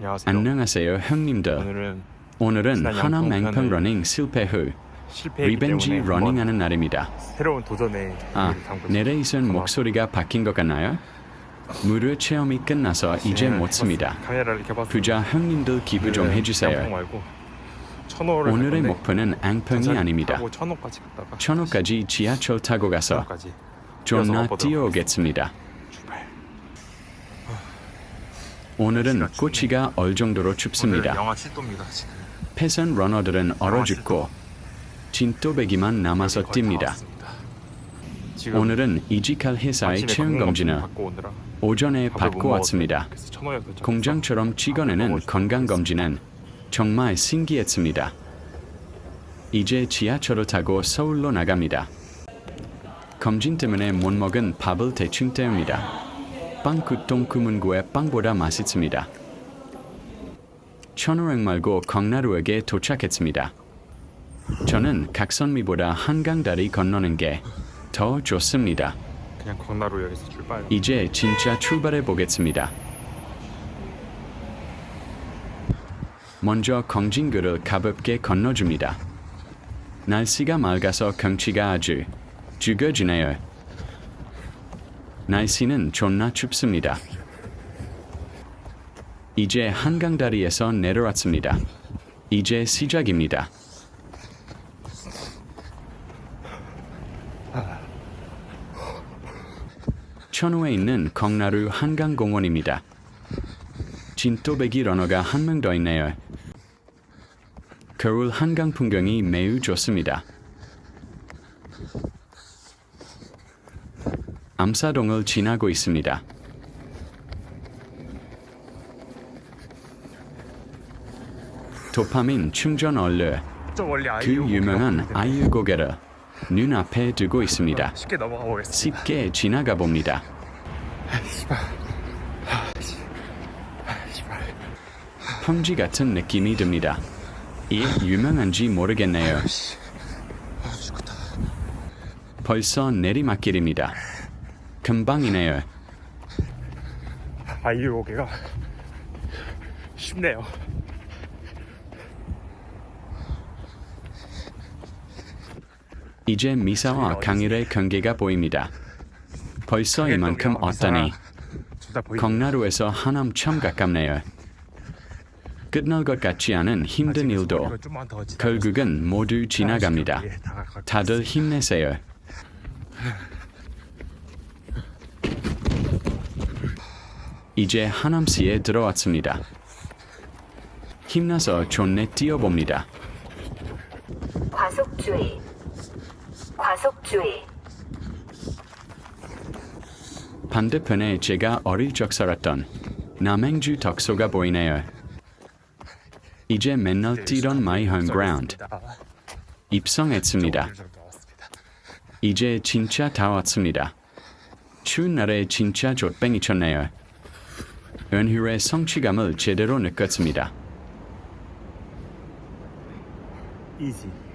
안녕하세요. 안녕하세요 형님들. 오늘은 오늘은 지난 하남 양평 맹평 편을 러닝 실패 후 실패했기 리벤지 때문에 한번 러닝하는 날입니다. 새로운 도전에 아, 의미를 담고 내레이션 목소리가 바뀐 것 같나요? 무료 체험이 끝나서 이제 진행을 못 씁니다. 카메라를 봤습니다. 부자 형님들 기부 좀 오늘은 양평 해주세요. 말고 천호를 갈 오늘의 건데 목표는 앙평이 전철 아닙니다. 타고 천호까지 갔다가 천호까지 지하철 타고 가서 천호까지 존나 뛰어서 가보도록 뛰어오겠습니다. 출발. 오늘은. 꼬치가 얼 정도로 춥습니다. 영하 7도입니다 지금. 패선 러너들은 얼어 죽고 진또배기만 남아서 뜁니다. 오늘은 이직할 회사의 건강검진 검진을 오전에 받고. 왔습니다. 공장처럼 먹어주도록 건강 검진은 정말 신기했습니다. 이제 지하철을 타고 서울로 나갑니다. 검진 때문에 못 먹은 밥을 대충 때웁니다. 빵구똥 구문구의 빵보다 맛있습니다. 천호행 말고 광나루에게 도착했습니다. 저는 각선미보다 한강다리 건너는 게 더 좋습니다. 그냥 광나루 역에서 출발. 이제 진짜 출발해 보겠습니다. 먼저 광진교를 가볍게 건너줍니다. 날씨가 맑아서 경치가 아주 죽여주네요. 날씨는 존나 춥습니다. 이제 한강 다리에서 내려왔습니다. 이제 시작입니다. 천호에 있는 광나루 한강공원입니다. 진또배기 러너가 한 명 더 있네요. 겨울 한강 풍경이 매우 좋습니다. 암사동을 지나고 있습니다. 도파민 충전 원래 그 유명한 아이유 고개를 눈앞에 두고 있습니다. 쉽게 넘어가 보겠습니다. 쉽게 지나가 봅니다. 평지 같은 느낌이 듭니다. 이 유명한지 모르겠네요. 벌써 내리막길입니다. 금방이네요. 아이유 오개가 쉽네요. 이제 미사와 강일의 경계가 보입니다. 벌써 이만큼 왔다니. 광나루에서 하남 참 가깝네요. 끝날 것 같지 않은 힘든 일도 결국은 모두 지나갑니다. 다들 힘내세요. 이제 하남시에 들어왔습니다. 힘나서 존내 뛰어봅니다. 과속주의. 과속주의. 반대편에 제가 어릴 적 살았던 남행주 덕소가 보이네요. 이제 맨날 뛰던 my home ground 입성했습니다. 이제 진짜 다 왔습니다. 추운 날에 진짜 좆뱅이 쳤네요. 연휴의 성취감을 제대로 느꼈습니다. 이지.